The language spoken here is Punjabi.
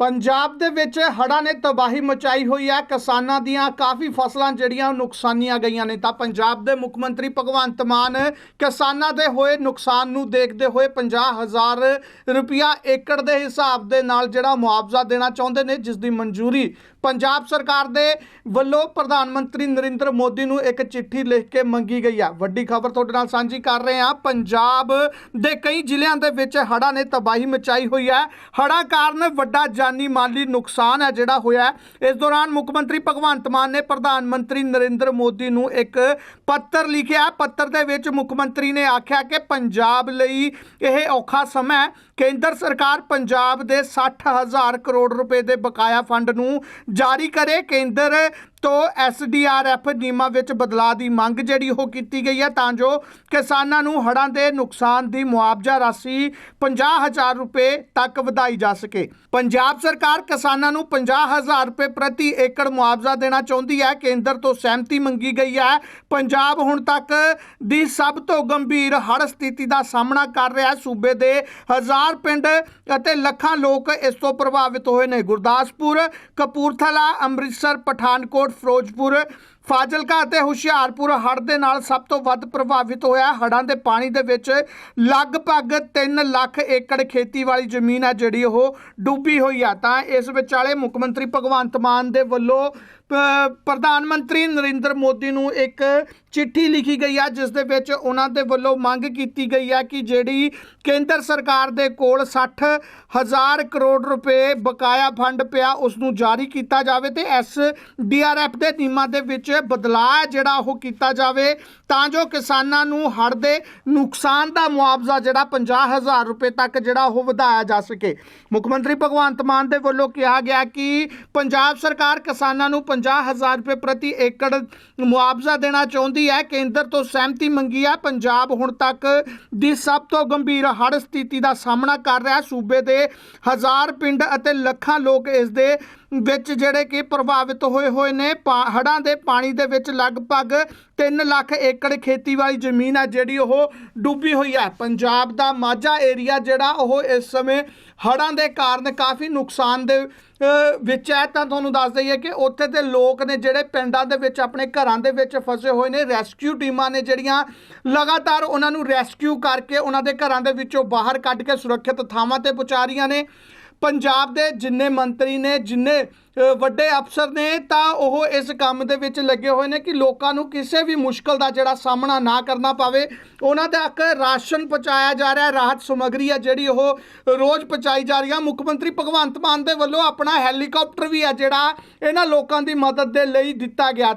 ਪੰਜਾਬ ਦੇ ਵਿੱਚ ਹੜ੍ਹਾਂ ਨੇ ਤਬਾਹੀ ਮਚਾਈ ਹੋਈ ਹੈ। ਕਿਸਾਨਾਂ ਦੀਆਂ ਕਾਫੀ ਫਸਲਾਂ ਜਿਹੜੀਆਂ ਉਹ ਨੁਕਸਾਨੀਆਂ ਗਈਆਂ ਨੇ। ਤਾਂ ਪੰਜਾਬ ਦੇ ਮੁੱਖ ਮੰਤਰੀ ਭਗਵੰਤ ਮਾਨ ਕਿਸਾਨਾਂ ਦੇ ਹੋਏ ਨੁਕਸਾਨ ਨੂੰ ਦੇਖਦੇ ਹੋਏ 50000 ਰੁਪਇਆ ਏਕੜ ਦੇ ਹਿਸਾਬ ਦੇ ਨਾਲ ਜਿਹੜਾ ਮੁਆਵਜ਼ਾ ਦੇਣਾ ਚਾਹੁੰਦੇ ਨੇ, ਜਿਸ ਦੀ ਮਨਜ਼ੂਰੀ ਪੰਜਾਬ ਸਰਕਾਰ ਦੇ ਵੱਲੋਂ ਪ੍ਰਧਾਨ ਮੰਤਰੀ ਨਰਿੰਦਰ ਮੋਦੀ ਨੂੰ ਇੱਕ ਚਿੱਠੀ ਲਿਖ ਕੇ ਮੰਗੀ ਗਈ ਹੈ ਵੱਡੀ ਖਬਰ ਤੁਹਾਡੇ ਨਾਲ ਸਾਂਝੀ ਕਰ ਰਹੇ ਹਾਂ। ਪੰਜਾਬ ਦੇ ਕਈ ਜ਼ਿਲ੍ਹਿਆਂ ਦੇ ਵਿੱਚ ਹੜ੍ਹਾਂ ਨੇ ਤਬਾਹੀ ਮਚਾਈ ਹੋਈ ਹੈ। ਹੜ੍ਹਾਂ ਕਾਰਨ ਵੱਡਾ ਜਾਨੀ ਮਾਲੀ ਨੁਕਸਾਨ ਹੈ ਜਿਹੜਾ ਹੋਇਆ ਇਸ ਦੌਰਾਨ ਮੁੱਖ ਮੰਤਰੀ ਭਗਵੰਤ ਮਾਨ ਨੇ ਪ੍ਰਧਾਨ ਮੰਤਰੀ ਨਰਿੰਦਰ ਮੋਦੀ ਨੂੰ ਇੱਕ ਪੱਤਰ ਲਿਖਿਆ ਪੱਤਰ ਦੇ ਵਿੱਚ ਮੁੱਖ ਮੰਤਰੀ ਨੇ ਆਖਿਆ ਕਿ ਪੰਜਾਬ ਲਈ ਇਹ ਔਖਾ ਸਮਾਂ ਹੈ। ਕੇਂਦਰ ਸਰਕਾਰ ਪੰਜਾਬ ਦੇ 60000 ਕਰੋੜ ਰੁਪਏ ਦੇ ਬਕਾਇਆ ਫੰਡ ਨੂੰ ਜਾਰੀ ਕਰੇ ਕੇਂਦਰ ਤੋਂ ਐਸਡੀਆਰਐਫ ਨਿਯਮਾਂ ਵਿੱਚ ਬਦਲਾਅ ਦੀ ਮੰਗ ਜਿਹੜੀ ਉਹ ਕੀਤੀ ਗਈ ਹੈ, ਤਾਂ ਜੋ ਕਿਸਾਨਾਂ ਨੂੰ ਹੜ੍ਹਾਂ ਦੇ ਨੁਕਸਾਨ ਦੀ ਮੁਆਵਜ਼ਾ ਰਾਸ਼ੀ 50000 ਰੁਪਏ ਤੱਕ ਵਧਾਈ ਜਾ ਸਕੇ। ਪੰਜਾਬ ਸਰਕਾਰ ਕਿਸਾਨਾਂ ਨੂੰ 50000 ਰੁਪਏ ਪ੍ਰਤੀ ਏਕੜ ਮੁਆਵਜ਼ਾ ਦੇਣਾ ਚਾਹੁੰਦੀ ਹੈ। ਕੇਂਦਰ ਤੋਂ ਸਹਿਮਤੀ ਮੰਗੀ ਗਈ ਹੈ। ਪੰਜਾਬ ਹੁਣ ਤੱਕ ਦੀ ਸਭ ਤੋਂ ਗੰਭੀਰ ਹੜ੍ਹ ਸਥਿਤੀ ਦਾ ਸਾਹਮਣਾ ਕਰ ਰਿਹਾ ਹੈ। ਸੂਬੇ ਦੇ ਹਜ਼ਾਰ ਪਿੰਡ ਅਤੇ ਲੱਖਾਂ ਲੋਕ ਇਸ ਤੋਂ ਪ੍ਰਭਾਵਿਤ ਹੋਏ ਨੇ। ਗੁਰਦਾਸਪੁਰ, ਕਪੂਰਥਲਾ, ਅੰਮ੍ਰਿਤਸਰ, ਪਠਾਨਕੋਟ ਫਿਰੋਜ਼ਪੁਰ ਫਾਜ਼ਿਲਕਾ ਅਤੇ ਹੁਸ਼ਿਆਰਪੁਰ ਹੜ੍ਹ ਦੇ ਨਾਲ ਸਭ ਤੋਂ ਵੱਧ ਪ੍ਰਭਾਵਿਤ ਹੋਇਆ। ਹੜ੍ਹਾਂ ਦੇ ਪਾਣੀ ਦੇ ਵਿੱਚ ਲਗਭਗ 3 ਲੱਖ ਏਕੜ ਖੇਤੀ ਵਾਲੀ ਜ਼ਮੀਨ ਹੈ ਜਿਹੜੀ ਉਹ ਡੁੱਬੀ ਹੋਈ ਆ। ਤਾਂ ਇਸ ਵਿਚਾਲੇ ਮੁੱਖ ਮੰਤਰੀ ਭਗਵੰਤ ਮਾਨ ਦੇ ਵੱਲੋਂ ਪ੍ਰਧਾਨ ਮੰਤਰੀ ਨਰਿੰਦਰ ਮੋਦੀ ਨੂੰ ਇੱਕ ਚਿੱਠੀ ਲਿਖੀ ਗਈ ਆ, ਜਿਸ ਦੇ ਵਿੱਚ ਉਹਨਾਂ ਦੇ ਵੱਲੋਂ ਮੰਗ ਕੀਤੀ ਗਈ ਹੈ ਕਿ ਜਿਹੜੀ ਕੇਂਦਰ ਸਰਕਾਰ ਦੇ ਕੋਲ 60 ਹਜ਼ਾਰ ਕਰੋੜ ਰੁਪਏ ਬਕਾਇਆ ਫੰਡ ਪਿਆ ਉਸ ਨੂੰ ਜਾਰੀ ਕੀਤਾ ਜਾਵੇ ਤੇ ਐਸ ਡੀਆਰਐਫ ਦੇ ਨਿਯਮਾਂ ਦੇ ਵਿੱਚ ਬਦਲਾਅ ਜਿਹੜਾ ਉਹ ਕੀਤਾ ਜਾਵੇ, ਤਾਂ ਜੋ ਕਿਸਾਨਾਂ ਨੂੰ ਹੜ੍ਹ ਦੇ ਨੁਕਸਾਨ ਦਾ ਮੁਆਵਜ਼ਾ ਜਿਹੜਾ 50000 ਰੁਪਏ ਤੱਕ ਜਿਹੜਾ ਉਹ ਵਧਾਇਆ ਜਾ ਸਕੇ। ਮੁੱਖ ਮੰਤਰੀ ਭਗਵੰਤ ਮਾਨ ਦੇ ਵੱਲੋਂ ਕਿਹਾ ਗਿਆ ਕਿ ਪੰਜਾਬ ਸਰਕਾਰ ਕਿਸਾਨਾਂ ਨੂੰ 50000 ਰੁਪਏ ਪ੍ਰਤੀ ਏਕੜ ਮੁਆਵਜ਼ਾ ਦੇਣਾ ਚਾਹੁੰਦੀ ਹੈ। ਕੇਂਦਰ ਤੋਂ ਸਹਿਮਤੀ ਮੰਗੀ ਹੈ। ਪੰਜਾਬ ਹੁਣ ਤੱਕ ਦੀ ਸਭ ਤੋਂ ਗੰਭੀਰ ਹੜ੍ਹ ਸਥਿਤੀ ਦਾ ਸਾਹਮਣਾ ਕਰ ਰਿਹਾ। ਸੂਬੇ ਦੇ ਹਜ਼ਾਰ ਪਿੰਡ ਅਤੇ ਲੱਖਾਂ ਲੋਕ ਇਸ ਦੇ ਵਿੱਚ ਜਿਹੜੇ ਕਿ ਪ੍ਰਭਾਵਿਤ ਹੋਏ ਹੋਏ ਨੇ, ਪਾ- ਹੜ੍ਹਾਂ ਦੇ ਪਾਣੀ ਦੇ ਵਿੱਚ ਲਗਭਗ 3 ਲੱਖ ਏਕੜ ਖੇਤੀ ਵਾਲੀ ਜ਼ਮੀਨ ਹੈ ਜਿਹੜੀ ਉਹ ਡੁੱਬੀ ਹੋਈ ਹੈ ਪੰਜਾਬ ਦਾ ਮਾਝਾ ਏਰੀਆ ਜਿਹੜਾ ਉਹ ਇਸ ਸਮੇਂ ਹੜ੍ਹਾਂ ਦੇ ਕਾਰਨ ਕਾਫੀ ਨੁਕਸਾਨ ਦੇ ਵਿੱਚ ਹੈ। ਤਾਂ ਤੁਹਾਨੂੰ ਦੱਸ ਦਈਏ ਕਿ ਉੱਥੇ ਦੇ ਲੋਕ ਨੇ ਜਿਹੜੇ ਪਿੰਡਾਂ ਦੇ ਵਿੱਚ ਆਪਣੇ ਘਰਾਂ ਦੇ ਵਿੱਚ ਫਸੇ ਹੋਏ ਨੇ, ਰੈਸਕਿਊ ਟੀਮਾਂ ਨੇ ਜਿਹੜੀਆਂ ਲਗਾਤਾਰ ਉਹਨਾਂ ਨੂੰ ਰੈਸਕਿਊ ਕਰਕੇ ਉਹਨਾਂ ਦੇ ਘਰਾਂ ਦੇ ਵਿੱਚੋਂ ਬਾਹਰ ਕੱਢ ਕੇ ਸੁਰੱਖਿਅਤ ਥਾਵਾਂ ਤੇ ਪਹੁੰਚਾ ਰਹੀਆਂ ਨੇ। ਪੰਜਾਬ ਦੇ ਜਿੰਨੇ ਮੰਤਰੀ ਨੇ, ਜਿੰਨੇ ਵੱਡੇ ਅਫਸਰ ਨੇ, ਤਾਂ ਉਹ ਇਸ ਕੰਮ ਦੇ ਵਿੱਚ ਲੱਗੇ ਹੋਏ ਨੇ ਕਿ ਲੋਕਾਂ ਨੂੰ ਕਿਸੇ ਵੀ ਮੁਸ਼ਕਲ ਦਾ ਜਿਹੜਾ ਸਾਹਮਣਾ ਨਾ ਕਰਨਾ ਪਵੇ। ਉਹਨਾਂ ਤੱਕ ਰਾਸ਼ਨ ਪਹੁੰਚਾਇਆ ਜਾ ਰਿਹਾ, ਰਾਹਤ ਸਮੱਗਰੀ ਹੈ ਜਿਹੜੀ ਉਹ ਰੋਜ਼ ਪਹੁੰਚਾਈ ਜਾ ਰਹੀ ਹੈ ਮੁੱਖ ਮੰਤਰੀ ਭਗਵੰਤ ਮਾਨ ਦੇ ਵੱਲੋਂ ਆਪਣਾ ਹੈਲੀਕਾਪਟਰ ਵੀ ਆ ਜਿਹੜਾ ਇਹਨਾਂ ਲੋਕਾਂ ਦੀ ਮਦਦ ਦੇ ਲਈ ਦਿੱਤਾ ਗਿਆ।